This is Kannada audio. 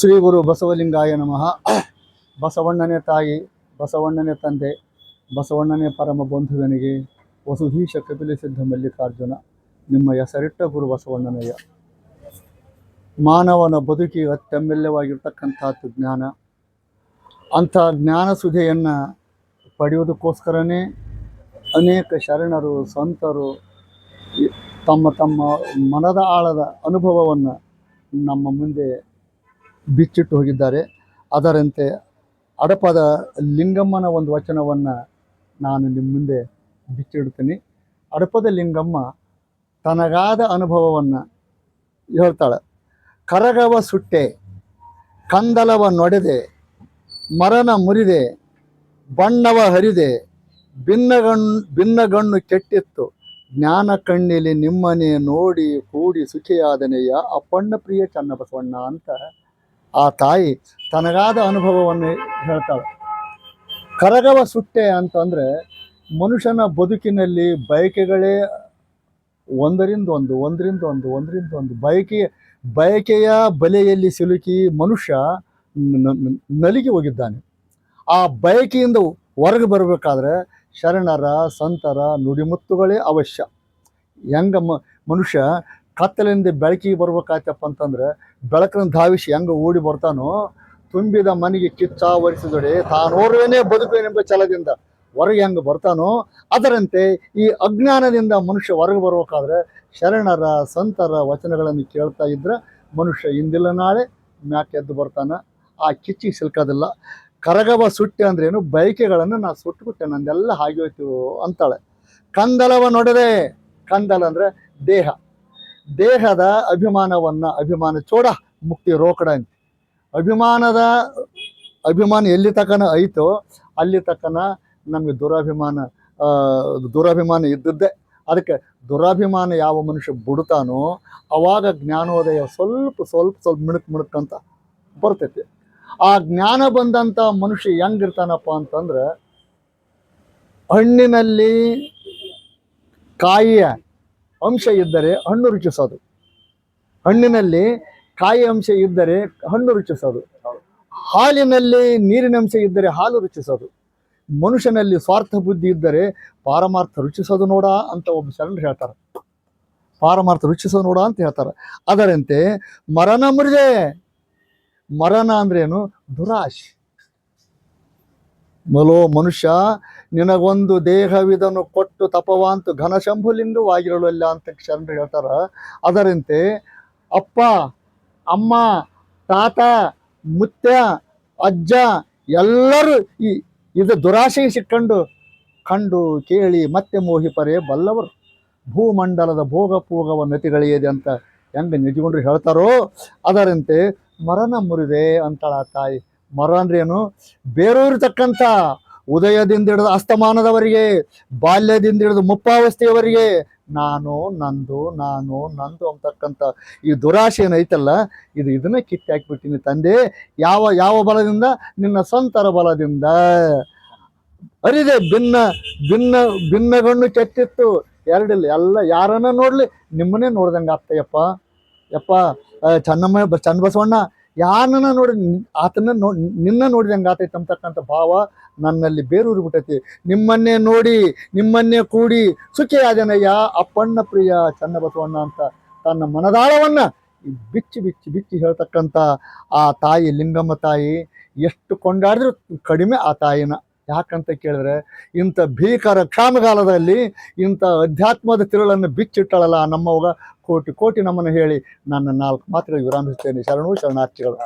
ಶ್ರೀ ಗುರು ಬಸವಲಿಂಗಾಯ ನಮಃ. ಬಸವಣ್ಣನೇ ತಾಯಿ, ಬಸವಣ್ಣನೇ ತಂದೆ, ಬಸವಣ್ಣನೇ ಪರಮ ಬಂಧುವನಿಗೆ ವಸುಧೀಶ ಕಪಿಲಸಿದ್ಧ ಮಲ್ಲಿಕಾರ್ಜುನ, ನಿಮ್ಮ ಹೆಸರಿಟ್ಟ ಗುರು ಬಸವಣ್ಣನಯ್ಯ. ಮಾನವನ ಬದುಕಿಗೆ ಅತ್ಯಮೂಲ್ಯವಾಗಿರ್ತಕ್ಕಂಥದ್ದು ಜ್ಞಾನ. ಅಂಥ ಜ್ಞಾನ ಸುಧೆಯನ್ನು ಪಡೆಯುವುದಕ್ಕೋಸ್ಕರನೇ ಅನೇಕ ಶರಣರು, ಸಂತರು, ತಮ್ಮ ತಮ್ಮ ಮನದ ಆಳದ ಅನುಭವವನ್ನು ನಮ್ಮ ಮುಂದೆ ಬಿಚ್ಚಿಟ್ಟು ಹೋಗಿದ್ದಾರೆ. ಅದರಂತೆ ಅಡಪದ ಲಿಂಗಮ್ಮನ ಒಂದು ವಚನವನ್ನು ನಾನು ನಿಮ್ಮ ಮುಂದೆ ಬಿಚ್ಚಿಡ್ತೀನಿ. ಅಡಪದ ಲಿಂಗಮ್ಮ ತನಗಾದ ಅನುಭವವನ್ನು ಹೇಳ್ತಾಳೆ. ಕರಗವ ಸುಟ್ಟೆ, ಕಂದಲವ ನೊಡೆದೆ, ಮರನ ಮುರಿದೆ, ಬಣ್ಣವ ಹರಿದೆ, ಭಿನ್ನಗಣ್, ಭಿನ್ನಗಣ್ಣು ಕೆಟ್ಟಿತ್ತು. ಜ್ಞಾನ ಕಣ್ಣಿಲಿ ನಿಮ್ಮನೆ ನೋಡಿ ಕೂಡಿ ಸುಖಿಯಾದನೆಯ ಅಪ್ಪಣ್ಣ ಪ್ರಿಯ ಚನ್ನಬಸವಣ್ಣ ಅಂತ ಆ ತಾಯಿ ತನಗಾದ ಅನುಭವವನ್ನು ಹೇಳ್ತಾಳೆ. ಕರಗವ ಸುಟ್ಟೆ ಅಂತಂದರೆ ಮನುಷ್ಯನ ಬದುಕಿನಲ್ಲಿ ಬಯಕೆಗಳೇ ಒಂದರಿಂದ ಒಂದು ಒಂದರಿಂದ ಒಂದು ಒಂದರಿಂದ ಒಂದು ಬಯಕೆಯ ಬಯಕೆಯ ಬಲೆಯಲ್ಲಿ ಸಿಲುಕಿ ಮನುಷ್ಯ ನಲಿಗೆ ಹೋಗಿದ್ದಾನೆ. ಆ ಬಯಕೆಯಿಂದ ಹೊರಗೆ ಬರಬೇಕಾದ್ರೆ ಶರಣರ, ಸಂತರ, ನುಡಿಮುತ್ತುಗಳೇ ಅವಶ್ಯ. ಹೆಂಗ ಮನುಷ್ಯ ಕತ್ತಲಿಂದ ಬೆಳಕಿಗೆ ಬರ್ಬೇಕಾಯ್ತಪ್ಪ ಅಂತಂದ್ರೆ ಬೆಳಕನ್ನು ಧಾವಿಸಿ ಹೆಂಗೆ ಓಡಿ ಬರ್ತಾನೋ, ತುಂಬಿದ ಮನೆಗೆ ಕಿಚ್ಚಾವರಿಸಿದೊಡೆ ತಾನೋರ್ವೇನೆ ಬದುಕುವೆನೆಂಬ ಛಲದಿಂದ ಹೊರಗೆ ಹೆಂಗೆ ಬರ್ತಾನೋ, ಅದರಂತೆ ಈ ಅಜ್ಞಾನದಿಂದ ಮನುಷ್ಯ ಹೊರಗೆ ಬರ್ಬೇಕಾದ್ರೆ ಶರಣರ, ಸಂತರ ವಚನಗಳನ್ನು ಕೇಳ್ತಾ ಇದ್ರೆ ಮನುಷ್ಯ ಹಿಂದಿಲ್ಲ ನಾಳೆ, ಮ್ಯಾಕೆ ಎದ್ದು ಬರ್ತಾನೆ. ಆ ಕಿಚ್ಚಿಗೆ ಸಿಲ್ಕೋದಿಲ್ಲ, ಕರಗವ ಸುಟ್ಟೆ ಅಂದ್ರೇನು ಬಯಕೆಗಳನ್ನು ನಾ ಸುಟ್ಟುಬಿಟ್ಟೆ, ನಂದೆಲ್ಲ ಹಾಗೆ ಹೋಯ್ತು ಅಂತಾಳೆ. ಕಂದಲವ ನೋಡದೆ, ಕಂದಲ ಅಂದ್ರೆ ದೇಹ. ದೇಹದ ಅಭಿಮಾನವನ್ನ, ಅಭಿಮಾನ ಚೋಡ ಮುಕ್ತಿ ರೋಕಡ ಅಂತ ಅಭಿಮಾನದ ಅಭಿಮಾನ ಎಲ್ಲಿ ತಕನ ಐತೋ, ಅಲ್ಲಿ ತಕನ ನಮಗೆ ದುರಾಭಿಮಾನ ದುರಾಭಿಮಾನ ಇದ್ದದ್ದೇ. ಅದಕ್ಕೆ ದುರಾಭಿಮಾನ ಯಾವ ಮನುಷ್ಯ ಬಿಡ್ತಾನೋ, ಅವಾಗ ಜ್ಞಾನೋದಯ ಸ್ವಲ್ಪ ಸ್ವಲ್ಪ ಸ್ವಲ್ಪ ಮಿಣುಕ್ ಮಿಣುಕ್ ಅಂತ ಬರ್ತೈತಿ. ಆ ಜ್ಞಾನ ಬಂದಂಥ ಮನುಷ್ಯ ಹೆಂಗಿರ್ತಾನಪ್ಪ ಅಂತಂದ್ರೆ ಹಣ್ಣಿನಲ್ಲಿ ಕಾಯಿಯ ಅಂಶ ಇದ್ದರೆ ಹಣ್ಣು ರುಚಿಸೋದು. ಹಣ್ಣಿನಲ್ಲಿ ಕಾಯಿ ಅಂಶ ಇದ್ದರೆ ಹಣ್ಣು ರುಚಿಸೋದು. ಹಾಲಿನಲ್ಲಿ ನೀರಿನ ಅಂಶ ಇದ್ದರೆ ಹಾಲು ರುಚಿಸೋದು. ಮನುಷ್ಯನಲ್ಲಿ ಸ್ವಾರ್ಥ ಬುದ್ಧಿ ಇದ್ದರೆ ಪಾರಮಾರ್ಥ ರುಚಿಸೋದು ನೋಡ ಅಂತ ಒಬ್ಬ ಶರಣರು ಹೇಳ್ತಾರೆ. ಪಾರಮಾರ್ಥ ರುಚಿಸೋದು ನೋಡ ಅಂತ ಹೇಳ್ತಾರೆ. ಅದರಂತೆ ಮರಣ ಮುರಿದೆ. ಮರಣ ಅಂದ್ರೇನು ದುರಾಶೆ. ಮಲೋ ಮನುಷ್ಯ, ನಿನಗೊಂದು ದೇಹವಿದನು ಕೊಟ್ಟು ತಪವಾಂತು ಘನಶಂಭುಲಿಂಗವಾಗಿರಲಿಲ್ಲ ಅಂತ ಶರಣರು ಹೇಳ್ತಾರ. ಅದರಂತೆ ಅಪ್ಪ, ಅಮ್ಮ, ತಾತ, ಮುತ್ಯ, ಅಜ್ಜ ಎಲ್ಲರೂ ಈ ಇದು ದುರಾಶೆಗೆ ಸಿಕ್ಕಂಡು ಕಂಡು ಕೇಳಿ ಮತ್ತೆ ಮೋಹಿಪರೆ ಬಲ್ಲವರು. ಭೂಮಂಡಲದ ಭೋಗ ಪೋಗವ ನತಿಗಳಿಯದೆ ಅಂತ ಹೆಂಗೆ ನಿಜಗೊಂಡ್ರು ಹೇಳ್ತಾರೋ ಅದರಂತೆ ಮರಣ ಮುರಿದೆ ಅಂತಾಳ ತಾಯಿ. ಮರ ಅಂದ್ರೇನು ಬೇರೂರಿರ್ತಕ್ಕಂಥ ಉದಯದಿಂದ ಹಿಡಿದು ಅಸ್ತಮಾನದವರಿಗೆ, ಬಾಲ್ಯದಿಂದ ಹಿಡಿದು ಮುಪ್ಪಾವಸ್ಥೆಯವರಿಗೆ ನಾನು ನಂದು ನಾನು ನಂದು ಅಂತಕ್ಕಂಥ ಈ ದುರಾಶೆ ಏನೈತಲ್ಲ, ಇದು ಇದನ್ನ ಕಿತ್ತಿ ಹಾಕ್ಬಿಟ್ಟಿನಿ ತಂದೆ. ಯಾವ ಯಾವ ಬಲದಿಂದ? ನಿನ್ನ ಸ್ವಂತರ ಬಲದಿಂದ. ಅರಿದೆ, ಭಿನ್ನ ಭಿನ್ನ ಭಿನ್ನಗಣ್ಣು ಕೆತ್ತಿತ್ತು. ಎರಡಿಲ್ಲ, ಎಲ್ಲ ಯಾರನ್ನ ನೋಡಲಿ? ನಿಮ್ಮನ್ನೇ ನೋಡ್ದಂಗೆ ಆಗ್ತಯ್ಯಪ್ಪ ಯಪ್ಪ ಚನ್ನಮ್ಮ, ಬ- ಚನ್ನ ಬಸವಣ್ಣ ಯಾರನ್ನ ನೋಡಿ ಆತನ ನೋ ನಿನ್ನ ನೋಡಿದಂಗೆ ಆತೈತೆ ಅಂತಕ್ಕಂಥ ಭಾವ ನನ್ನಲ್ಲಿ ಬೇರೂರಿ ಬಿಟ್ಟೈತಿ. ನಿಮ್ಮನ್ನೇ ನೋಡಿ, ನಿಮ್ಮನ್ನೇ ಕೂಡಿ ಸುಖಿಯಾದನಯ್ಯ ಅಪ್ಪಣ್ಣ ಪ್ರಿಯ ಚನ್ನ ಬಸವಣ್ಣ ಅಂತ ತನ್ನ ಮನದಾಳವನ್ನ ಬಿಚ್ಚಿ ಬಿಚ್ಚಿ ಬಿಚ್ಚಿ ಹೇಳ್ತಕ್ಕಂಥ ಆ ತಾಯಿ ಲಿಂಗಮ್ಮ ತಾಯಿ ಎಷ್ಟು ಕೊಂಡಾಡಿದ್ರು ಕಡಿಮೆ ಆ ತಾಯಿನ. ಯಾಕಂತ ಕೇಳಿದ್ರೆ ಇಂಥ ಭೀಕರ ಕ್ಷಾಮಗಾಲದಲ್ಲಿ ಇಂಥ ಅಧ್ಯಾತ್ಮದ ತಿರುಳನ್ನು ಬಿಚ್ಚಿಟ್ಟಳಲ್ಲ ನಮ್ಮವಾಗ ಕೋಟಿ ಕೋಟಿ ನಮ್ಮನ್ನು ಹೇಳಿ ನನ್ನ ನಾಲ್ಕು ಮಾತ್ರ ವಿರಾಮಿಸ್ತೇನೆ ಶರಣು ಶರಣಾರ್ಥಿಗಳು.